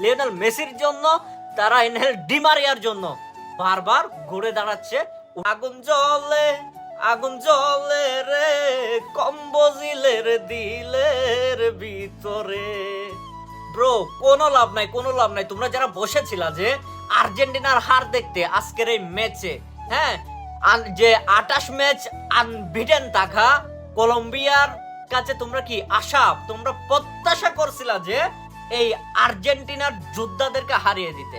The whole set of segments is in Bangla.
লিওনেল মেসির জন্য, তারা ইনহেল ডিমারিয়ার জন্য। বারবার ঘুরে দাঁড়াচ্ছে। আগুন জ্বলে আগুন জ্বলে রে, কম্বজিলের দিলের ভিতরে। ব্রো, কোনো লাভ নাই, কোনো লাভ নাই। তোমরা যারা বসেছিলা যে আর্জেন্টিনার হার দেখতে আজকের এই ম্যাচে হ্যাঁ? যে আটাশ ম্যাচ আনবিডেন থাকা কলম্বিয়ার কাছে তোমরা কি আশা তোমরা প্রত্যাশা করছিলা যে এই আর্জেন্টিনার যোদ্ধাদেরকে হারিয়ে দিতে।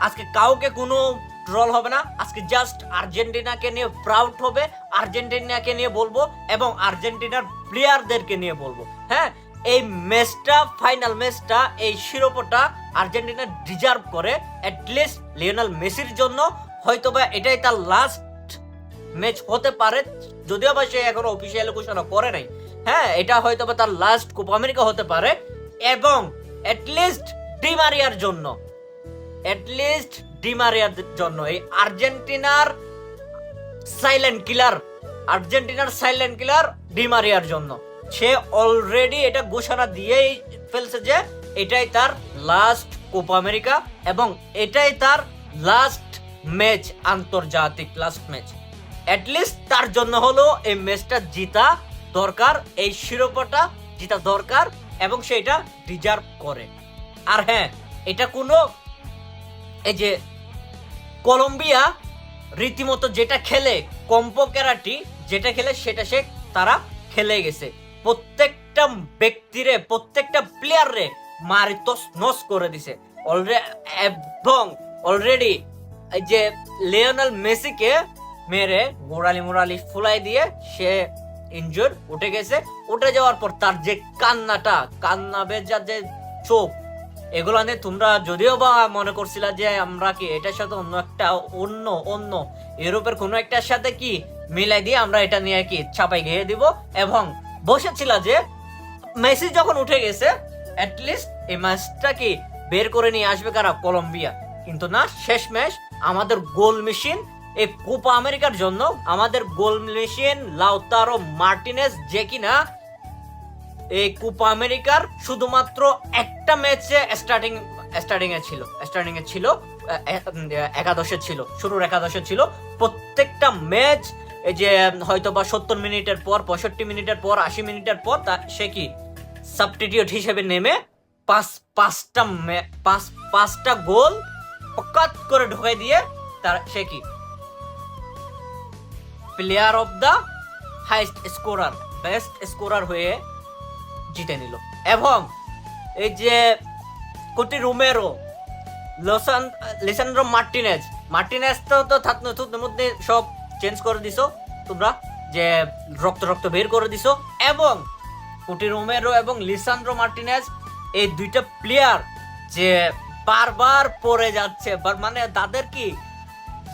আজকে কাউকে কোনো রোল হবে না। আজকে জাস্ট আর্জেন্টিনাকে নিয়ে প্রাউড হবে, আর্জেন্টিনাকে নিয়ে বলব এবং আর্জেন্টিনার প্লেয়ারদেরকে নিয়ে বলব। হ্যাঁ এই ম্যাচটা ফাইনাল ম্যাচটা এই শিরোপাটা আর্জেন্টিনা ডিজার্ভ করে। লিস্ট লিওনাল মেসির জন্য। হয়তোবা এটাই তার লাস্ট ম্যাচ হতে পারে, যদিও বা সে এখনও অফিসিয়াল ঘোষণা করে নাই। হ্যাঁ এটা হয়তো বা তার লাস্ট কোপা আমেরিকা হতে পারে। এবং লিস্ট ডিমারিয়ার জন্য। লিস্ট ডিমারিয়ার জন্য। এই আর্জেন্টিনার সাইলেন্ট কিলার আর্জেন্টিনার সাইলেন্ট কিলার ডিমারিয়ার জন্য। সে অলরেডি এটা ঘোষণা দিয়েই ফেলছে যে এটাই তার লাস্ট কোপা আমেরিকা এবং এটাই তার লাস্ট ম্যাচ আন্তর্জাতিক লাস্ট ম্যাচ অ্যাটলিস্ট তার জন্য হলো এই ম্যাচটা জিতা দরকার, এই শিরোপাটা জিতা দরকার। এবং সেটা ডিজার্ভ করে। আর হ্যাঁ এটা কোনো এই যে কলম্বিয়া রীতিমতো যেটা খেলে কম্পো ক্যারাটি যেটা খেলে, সেটা সে তারা খেলে গেছে। প্রত্যেকটা ব্যক্তিরে, প্রত্যেকটা প্লেয়াররে মারি নস করে দিছে। অলরেডি এবং অলরেডি যে লিওনাল মেসিকে মেরে, মোরালি মোরালি ফুলাই দিয়ে সে ইনজুর উঠে গেছে। উঠে যাওয়ার পর তার যে কান্নাটা, কান্না বেজা যে চোখ, এগুলো নিয়ে তোমরা যদিও বা মনে করছিলা যে আমরা কি এটার সাথে অন্য একটা, অন্য অন্য, ইউরোপের কোনো একটার সাথে কি মিলাই দিয়ে আমরা এটা নিয়ে কি ছাপাই গিয়ে দিব? এবং বসেছিল যে মেসি যখন উঠে গেছে লিস্ট এই ম্যাচটা কি বের করে নিয়ে আসবে কারা? কলম্বিয়া। কিন্তু না শেষ ম্যাচ আমাদের গোল মেশিন এই কোপা আমেরিকার জন্য আমাদের গোল মেশিন লাউতারো মার্টিনেস যে কিনা এই কোপা আমেরিকার শুধুমাত্র একটা ম্যাচে স্টার্টিং স্টার্টিং এ ছিল স্টার্টিং এ ছিল একাদশে ছিল, শুরুর একাদশে ছিল। প্রত্যেকটা ম্যাচ এই যে হয়তো বা সত্তর মিনিটের পর, পঁয়ষট্টি মিনিটের পর, আশি মিনিটের পর, তা সে কি? সাবস্টিটিউট হিসেবে নেমে পাঁচ, পাঁচটা পাঁচ, পাঁচটা গোল পকাত করে ঢুকাই দিয়ে তার সে কি? Player of the highest scorer best scorer হয়ে জিতে নিল। এবং এই যে কোটি রুমেরো, লসান লিসান্ড্রো মার্টিনেজ মার্টিনেজ তো তো তোর মধ্যে সব চেঞ্জ করে দিছো, তোমরা যে রক্ত রক্ত বের করে দিছো। এবং কোটি রোমেরো এবং লিসান্ড্রো মার্টিনেজ এই দুইটা প্লেয়ার যে বারবার পড়ে যাচ্ছে মানে তাদের কি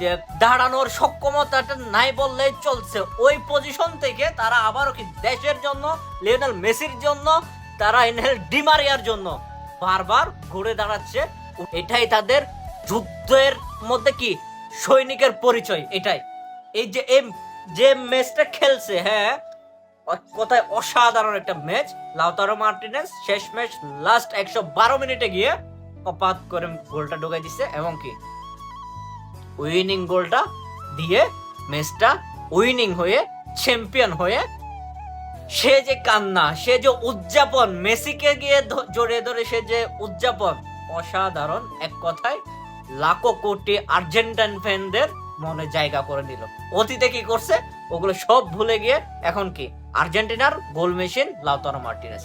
যে দাঁড়ানোর সক্ষমতাটা নাই বললেই চলছে। ওই পজিশন থেকে তারা আবারও কি দেশের জন্য, লিওনেল মেসির জন্য, তারা ইনহেল ডিমারিয়ার জন্য বারবার ঘুরে দাঁড়াচ্ছে। এটাই তাদের যুদ্ধের মধ্যে কি সৈনিকের পরিচয়, এটাই। এই যে এই যে ম্যাচটা খেলছে হ্যাঁ কোথায় অসাধারণ একটা ম্যাচ। লাউতারো মার্টিনেস শেষ ম্যাচ লাস্ট একশো বারো মিনিটে গিয়ে কপাত করে গোলটা ঢুকাই দিচ্ছে এবং কি উইনিং গোলটা দিয়ে ম্যাচটা উইনিং হয়ে চ্যাম্পিয়ন হয়ে সে যে কান্না, সে যে উদযাপন, মেসিকে গিয়ে জড়িয়ে ধরে সে যে উদযাপন, অসাধারণ এক কথায় লাখো কোটি আর্জেন্টাইন ফ্যানদের মনে জায়গা করে নিল। অতীতে কি করছে? ওগুলো সব ভুলে গিয়ে এখন কি? আর্জেন্টিনার গোল মেশিন, লাউতারো মার্টিনেস।